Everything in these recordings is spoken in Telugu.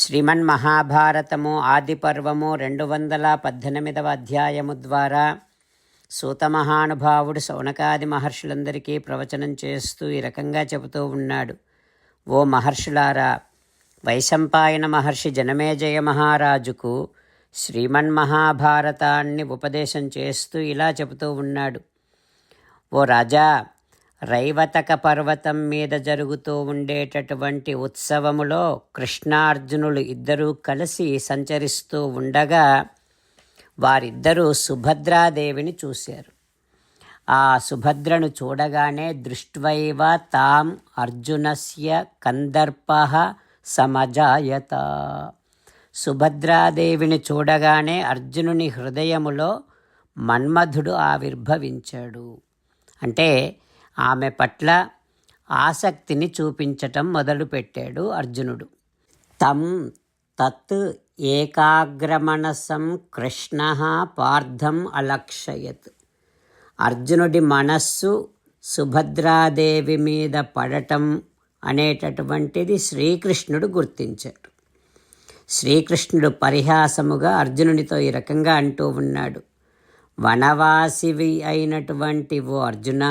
శ్రీమన్ మహాభారతము ఆది పర్వము రెండు వందల పద్దెనిమిదవ అధ్యాయము ద్వారా సూత మహానుభావుడు మహర్షులందరికీ ప్రవచనం చేస్తూ ఈ రకంగా చెబుతూ ఉన్నాడు. ఓ మహర్షులారా వైశంపాయన మహర్షి జనమేజయ మహారాజుకు శ్రీమన్ మహాభారతాన్ని ఉపదేశం చేస్తూ ఇలా చెబుతూ ఉన్నాడు. ఓ రాజా రైవతక పర్వతం మీద జరుగుతూ ఉండేటటువంటి ఉత్సవములో కృష్ణార్జునులు ఇద్దరూ కలిసి సంచరిస్తూ ఉండగా వారిద్దరూ సుభద్రాదేవిని చూశారు. ఆ సుభద్రను చూడగానే దృష్ట్వైవ తాం అర్జునస్య కందర్ప సమజాయత. సుభద్రాదేవిని చూడగానే అర్జునుని హృదయములో మన్మధుడు ఆవిర్భవించాడు. అంటే ఆమె పట్ల ఆసక్తిని చూపించటం మొదలుపెట్టాడు అర్జునుడు. తం తత్ ఏకాగ్రమనసం కృష్ణ పార్థం అలక్షయత్ అర్జునుడి మనస్సు సుభద్రాదేవి మీద పడటం అనేటటువంటిది శ్రీకృష్ణుడు గుర్తించాడు. శ్రీకృష్ణుడు పరిహాసముగా అర్జునునితో ఈ రకంగా అంటూ ఉన్నాడు. వనవాసివి అయినటువంటి ఓ అర్జున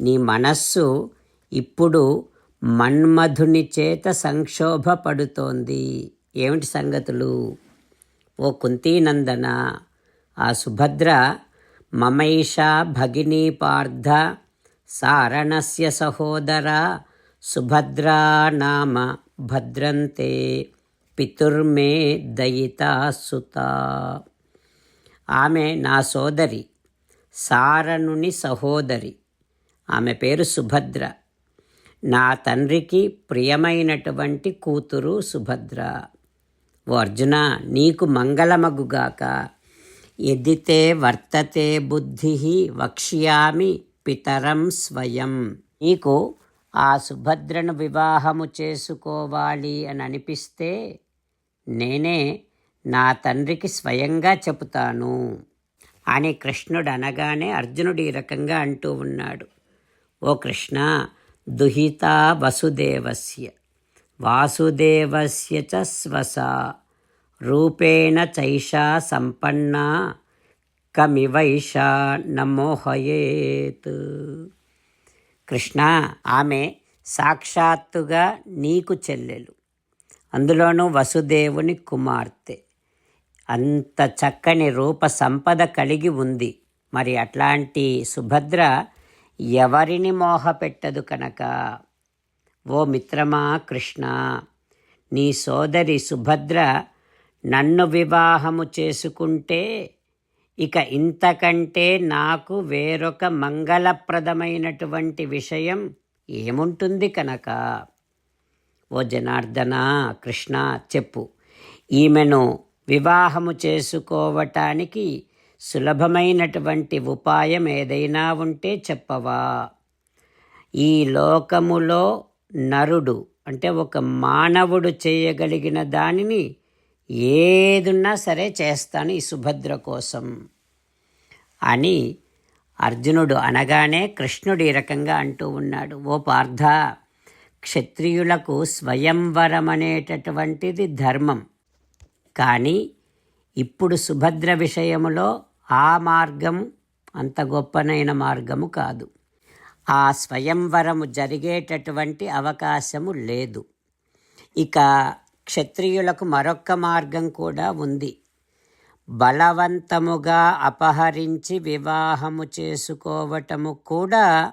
నీ మనస్సు ఇప్పుడు మన్మధుని చేత సంక్షోభపడుతోంది. ఏమిటి సంగతులు? ఓ కుంతీనందన ఆ సుభద్ర మమైషా భగినీ పార్థ సారణస్య సహోదర సుభద్రా నామ భద్రంతే పితుర్మే దయితా సుత. ఆమె నా సోదరి సారణుని సహోదరి. ఆమె పేరు సుభద్ర. నా తండ్రికి ప్రియమైనటువంటి కూతురు సుభద్ర. ఓ అర్జున నీకు మంగళమగుగాక. ఎదితే వర్తతే బుద్ధి వక్ష్యామి పితరం స్వయం. నీకు ఆ సుభద్రను వివాహము చేసుకోవాలి అని అనిపిస్తే నేనే నా తండ్రికి స్వయంగా చెబుతాను అని కృష్ణుడు అనగానే అర్జునుడు ఈ రకంగా అంటూ ఉన్నాడు. ఓ కృష్ణ దుహిత వసుదేవస్య. వాసుదేవస్య చ స్వస. రూపేణ చైషా సంపన్నా కమివైషా నమోహయేత్. కృష్ణ ఆమె సాక్షాత్తుగా నీకు చెల్లెలు. అందులోనూ వసుదేవుని కుమార్తె. అంత చక్కని రూప సంపద కలిగి ఉంది. మరి అట్లాంటి సుభద్ర ఎవరిని మోహపెట్టదు కనుక? ఓ మిత్రమా కృష్ణ నీ సోదరి సుభద్ర నన్ను వివాహము చేసుకుంటే ఇక ఇంతకంటే నాకు వేరొక మంగళప్రదమైనటువంటి విషయం ఏముంటుంది కనుక? ఓ జనార్దన కృష్ణ చెప్పు. ఈమెను వివాహము చేసుకోవటానికి సులభమైనటువంటి ఉపాయం ఏదైనా ఉంటే చెప్పవా. ఈ లోకములో నరుడు అంటే ఒక మానవుడు చేయగలిగిన దానిని ఏదున్నా సరే చేస్తాను ఈ సుభద్ర కోసం. అని అర్జునుడు అనగానే కృష్ణుడు ఈ రకంగా అంటూ ఉన్నాడు. ఓ పార్థ క్షత్రియులకు స్వయంవరం అనేటటువంటిది ధర్మం కానీ ఇప్పుడు సుభద్ర విషయములో ఆ మార్గం అంత గొప్పనైన మార్గము కాదు. ఆ స్వయంవరము జరిగేటటువంటి అవకాశము లేదు. ఇక క్షత్రియులకు మరొక్క మార్గం కూడా ఉంది. బలవంతముగా అపహరించి వివాహము చేసుకోవటము కూడా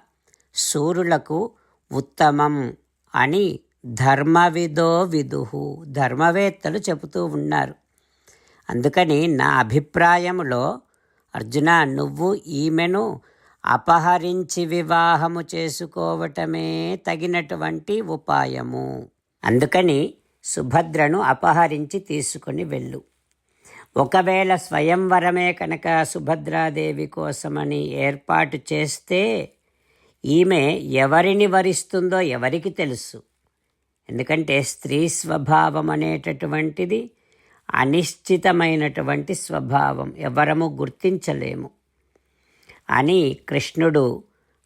సూరులకు ఉత్తమం అని ధర్మవిదో విదుహు ధర్మవేత్తలు చెబుతూ ఉన్నారు. అందుకని నా అభిప్రాయములో అర్జున నువ్వు ఈమెను అపహరించి వివాహము చేసుకోవటమే తగినటువంటి ఉపాయము. అందుకని సుభద్రను అపహరించి తీసుకొని వెళ్ళు. ఒకవేళ స్వయంవరమే కనుక సుభద్రాదేవి కోసమని ఏర్పాటు చేస్తే ఈమె ఎవరిని వరిస్తుందో ఎవరికి తెలుసు. ఎందుకంటే స్త్రీ స్వభావం అనేటటువంటిది అనిశ్చితమైనటువంటి స్వభావం. ఎవరము గుర్తించలేము. అని కృష్ణుడు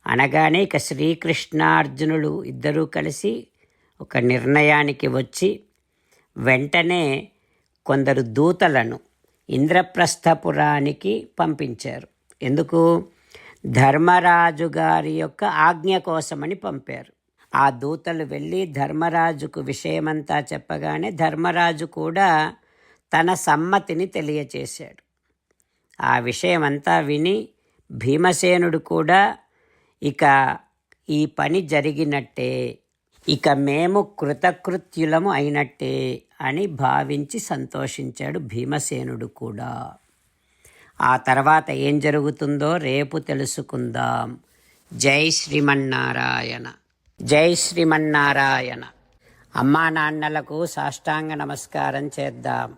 అనగానే ఇక శ్రీకృష్ణార్జునులు ఇద్దరూ కలిసి ఒక నిర్ణయానికి వచ్చి వెంటనే కొందరు దూతలను ఇంద్రప్రస్థపురానికి పంపించారు. ఎందుకు? ధర్మరాజు గారి యొక్క ఆజ్ఞ కోసమని పంపారు. ఆ దూతలు వెళ్ళి ధర్మరాజుకు విషయమంతా చెప్పగానే ధర్మరాజు కూడా తన సమ్మతిని తెలియచేశాడు. ఆ విషయమంతా విని భీమసేనుడు కూడా ఇక ఈ పని జరిగినట్టే ఇక మేము కృతకృత్యులము అయినట్టే అని భావించి సంతోషించాడు భీమసేనుడు కూడా. ఆ తర్వాత ఏం జరుగుతుందో రేపు తెలుసుకుందాం. జై శ్రీమన్నారాయణ. జై శ్రీమన్నారాయణ. అమ్మా నాన్నలకు సాష్టాంగ నమస్కారం చేద్దాం.